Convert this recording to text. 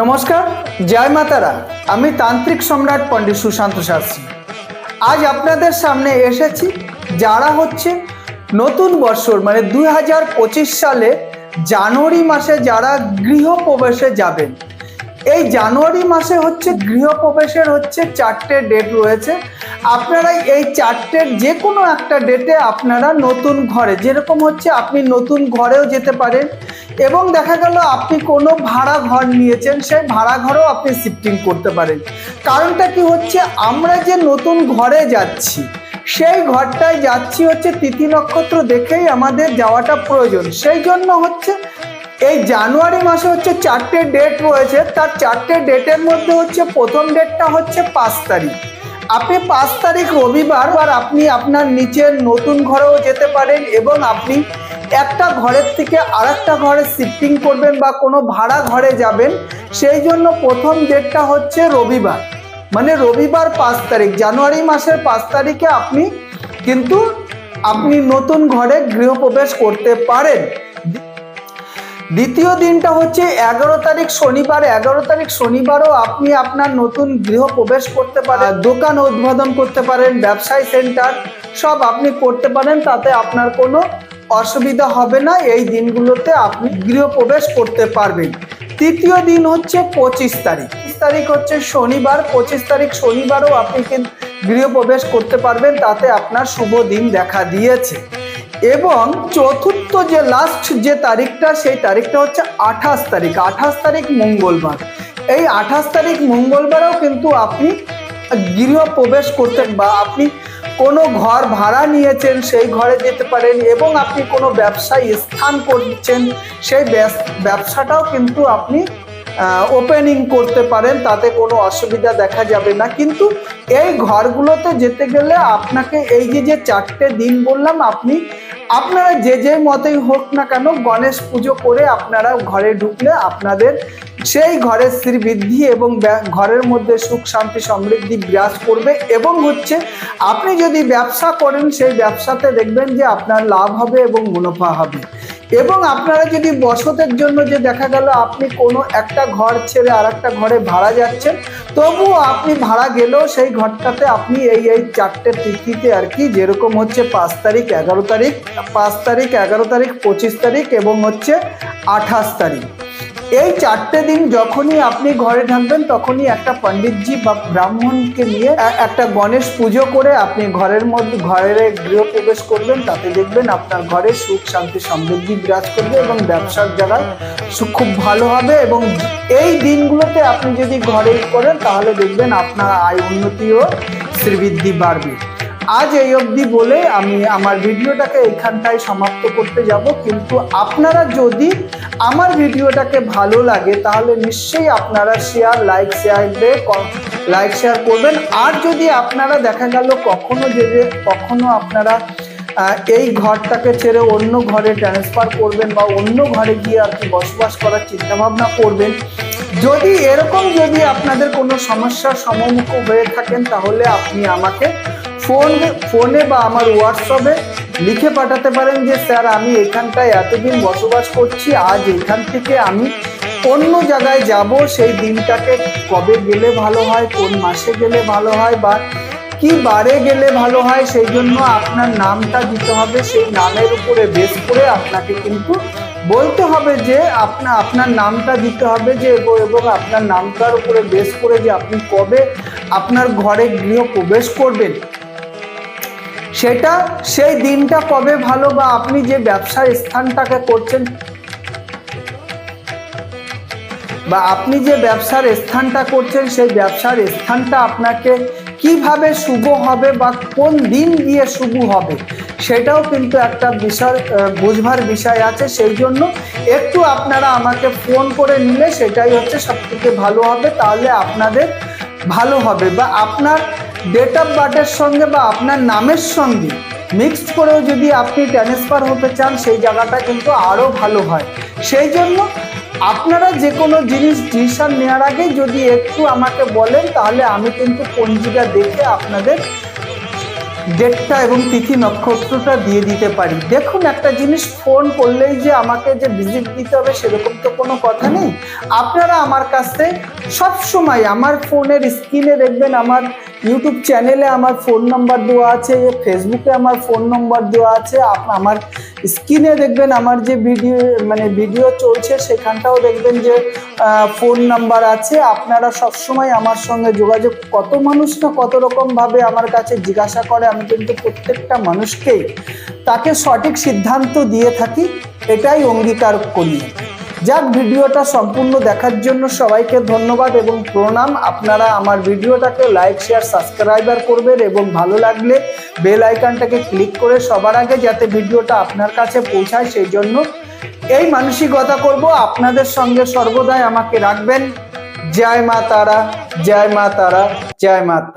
নমস্কার, জয় মাতারা। আমি তান্ত্রিক সম্রাট পণ্ডিত সুশান্ত শাস্ত্রী। আজ আপনাদের সামনে এসেছি যারা হচ্ছে নতুন বছর মানে দুই হাজার পঁচিশ সালে জানুয়ারি মাসে যারা গৃহপ্রবেশে যাবেন। এই জানুয়ারি মাসে হচ্ছে গৃহপ্রবেশের হচ্ছে চারটে ডেট রয়েছে। আপনারা এই চারটের যে কোনো একটা ডেটে আপনারা নতুন ঘরে, যেরকম হচ্ছে আপনি নতুন ঘরেও যেতে পারেন এবং দেখা গেল আপনি কোনো ভাড়া ঘর নিয়েছেন, সেই ভাড়া ঘরেও আপনি শিফটিং করতে পারেন। কারণটা কি হচ্ছে? আমরা যে নতুন ঘরে যাচ্ছি, সেই ঘরটায় যাচ্ছি হচ্ছে তিথি নক্ষত্র দেখেই আমাদের যাওয়াটা প্রয়োজন। সেই জন্য হচ্ছে এই জানুয়ারি মাসে হচ্ছে চারটে ডেট রয়েছে। তার চারটে ডেটের মধ্যে হচ্ছে প্রথম ডেটটা হচ্ছে পাঁচ তারিখ। আপনি পাঁচ তারিখ রবিবার আর আপনি আপনার নিচের নতুন ঘরেও যেতে পারেন এবং আপনি একটা ঘরের থেকে আরেকটা ঘরে শিফটিং করবেন বা কোনো ভাড়া ঘরে যাবেন, সেই জন্য প্রথম ডেটটা হচ্ছে রবিবার। মানে রবিবার পাঁচ তারিখ, জানুয়ারি মাসের পাঁচ তারিখে আপনি কিন্তু আপনি নতুন ঘরে গৃহপ্রবেশ করতে পারেন। দ্বিতীয় দিনটা হচ্ছে এগারো তারিখ শনিবার, এগারো তারিখ শনিবারও আপনি আপনার নতুন গৃহ প্রবেশ করতে পারেন, দোকান উদ্বোধন করতে পারেন, ব্যবসায় সেন্টার সব আপনি করতে পারেন, তাতে আপনার কোনো অসুবিধা হবে না, এই দিনগুলোতে আপনি গৃহপ্রবেশ করতে পারবেন। তৃতীয় দিন হচ্ছে পঁচিশ তারিখ। তারিখ হচ্ছে শনিবার। পঁচিশ তারিখ শনিবারও আপনি কিন্তু গৃহপ্রবেশ করতে পারবেন, তাতে আপনার শুভ দিন দেখা দিয়েছে। এবং চতুর্থ যে লাস্ট যে তারিখটা, সেই তারিখটা হচ্ছে আঠাশ তারিখ। আঠাশ তারিখ মঙ্গলবার। এই আঠাশ তারিখ মঙ্গলবারেও কিন্তু আপনি গৃহ প্রবেশ করতে বা আপনি কোনো ঘর ভাড়া নিয়েছেন, সেই ঘরে যেতে পারেন এবং আপনি কোনো ব্যবসায় স্থান করছেন, সেই ব্যবসাটাও কিন্তু আপনি ওপেনিং করতে পারেন, তাতে কোনো অসুবিধা দেখা যাবে না। কিন্তু এই ঘরগুলোতে যেতে গেলে আপনাকে এই যে যে চারটে দিন বললাম, আপনি, আপনারা যে যে মতেই হোক না কেন, গণেশ পুজো করে আপনারা ঘরে ঢুকলে আপনাদের সেই ঘরের শ্রীবৃদ্ধি এবং ঘরের মধ্যে সুখ, শান্তি, সমৃদ্ধি বিরাজ করবে এবং হচ্ছে আপনি যদি ব্যবসা করেন, সেই ব্যবসাতে দেখবেন যে আপনার লাভ হবে এবং মুনাফা হবে। এবং আপনারা যদি বসতের জন্য যে দেখা গেল আপনি কোনো একটা ঘর ছেড়ে আর একটা ঘরে ভাড়া যাচ্ছেন, তবুও আপনি ভাড়া গেলেও সেই ঘরটাতে আপনি এই এই চারটে তিথিতে আর কি যেরকম হচ্ছে পাঁচ তারিখ, এগারো তারিখ, পাঁচ তারিখ, এগারো তারিখ, পঁচিশ তারিখ এবং হচ্ছে আঠাশ তারিখ। এই চারটে দিন যখনই আপনি ঘরে থাকবেন, তখনই একটা পণ্ডিতজি বা ব্রাহ্মণকে নিয়ে একটা গণেশ পুজো করে আপনি ঘরের মধ্যে ঘরে গৃহপ্রবেশ করবেন। তাতে দেখবেন আপনার ঘরে সুখ, শান্তি, সমৃদ্ধি বিরাজ করবে এবং ব্যবসার জায়গায় খুব ভালো হবে এবং এই দিনগুলোতে আপনি যদি ঘরে করেন, তাহলে দেখবেন আপনার আয় উন্নতি ও শ্রীবৃদ্ধি বাড়বে। আজ এই অবধি বলে আমি আমার ভিডিওটাকে এখানটায় সমাপ্ত করতে যাব। কিন্তু আপনারা যদি আমার ভিডিওটাকে ভালো লাগে, তাহলে নিশ্চয়ই আপনারা শেয়ার লাইক শেয়ার দিয়ে লাইক শেয়ার করবেন। আর যদি আপনারা দেখা গেল কখনো যে কখনো আপনারা এই ঘরটাকে ছেড়ে অন্য ঘরে ট্রান্সফার করবেন বা অন্য ঘরে গিয়ে আর কি বসবাস করার চিন্তাভাবনা করবেন, যদি এরকম যদি আপনাদের কোনো সমস্যার সম্মুখ হয়ে থাকেন, তাহলে আপনি আমাকে ফোন, ফোনে বা আমার হোয়াটসঅ্যাপে লিখে পাঠাতে পারেন যে, স্যার, আমি এখানটায় এতদিন বসবাস করছি, আজ এখান থেকে আমি অন্য জায়গায় যাব, সেই দিনটাকে কবে গেলে ভালো হয়, কোন মাসে গেলে ভালো হয় বা কি বারে গেলে ভালো হয়, সেই জন্য আপনার নামটা দিতে হবে, সেই নামের উপরে বেস করে আপনাকে কিন্তু বলতে হবে যে, আপনা, আপনার নামটা দিতে হবে যে, এবং- আপনার নামটার উপরে বেস করে যে আপনি কবে আপনার ঘরে গৃহ প্রবেশ করবেন। সেটা সেই দিনটা কবে ভালো বা আপনি যে ব্যবসার স্থানটাকে করছেন? বা আপনি যে ব্যবসার স্থানটা করছেন, সেই ব্যবসার স্থানটা আপনাকে কীভাবে শুভ হবে বা কোন দিন দিয়ে শুভ হবে, সেটাও কিন্তু একটা বিষয় বুঝবার বিষয় আছে। সেই জন্য একটু আপনারা আমাকে ফোন করে নিলে সেটাই হচ্ছে সব থেকে ভালো হবে। তাহলে আপনাদের ভালো হবে বা আপনার ডেট অফ বার্থের সঙ্গে বা আপনার নামের সঙ্গে মিক্সড করেও যদি আপনি ট্রান্সফার হতে চান, সেই জায়গাটা কিন্তু আরও ভালো হয়। সেই জন্য আপনারা যে কোনো জিনিস ডিসিশন নেওয়ার আগে যদি একটু আমাকে বলেন, তাহলে আমি কিন্তু পঞ্জিকা দেখে আপনাদের ডেটটা এবং তিথি, নক্ষত্রটা দিয়ে দিতে পারি। দেখুন, একটা জিনিস ফোন করলেই যে আমাকে যে ভিজিট দিতে হবে, সেরকম তো কোনো কথা নেই। আপনারা আমার কাছে সব সময় আমার ফোনের স্ক্রিনে দেখবেন, আমার ইউটিউব চ্যানেলে আমার ফোন নাম্বার দেওয়া আছে ফেসবুকে আমার ফোন নাম্বার দেওয়া আছে। আমার স্ক্রিনে দেখবেন আমার যে ভিডিও মানে ভিডিও চলছে, সেখানটাও দেখবেন যে ফোন নাম্বার আছে। আপনারা সবসময় আমার সঙ্গে যোগাযোগ, কত মানুষ না কত রকম ভাবে আমার কাছে জিজ্ঞাসা করে, আমি কিন্তু প্রত্যেকটা মানুষকেই তাকে সঠিক সিদ্ধান্ত দিয়ে থাকি, এটাই অঙ্গীকার করি। যাক, ভিডিওটা সম্পূর্ণ দেখার জন্য সবাইকে ধন্যবাদ এবং প্রণাম। আপনারা আমার ভিডিওটাকে লাইক শেয়ার সাবস্ক্রাইবার করবেন এবং ভালো লাগলে বেল আইকনটাকে ক্লিক করে সবার আগে যাতে ভিডিওটা আপনার কাছে পৌঁছায়, সেই জন্য এই মানসিকতা করব। আপনাদের সঙ্গে সর্বদাই আমাকে রাখবেন। জয় মা তারা, জয় মা তারা, জয় মা।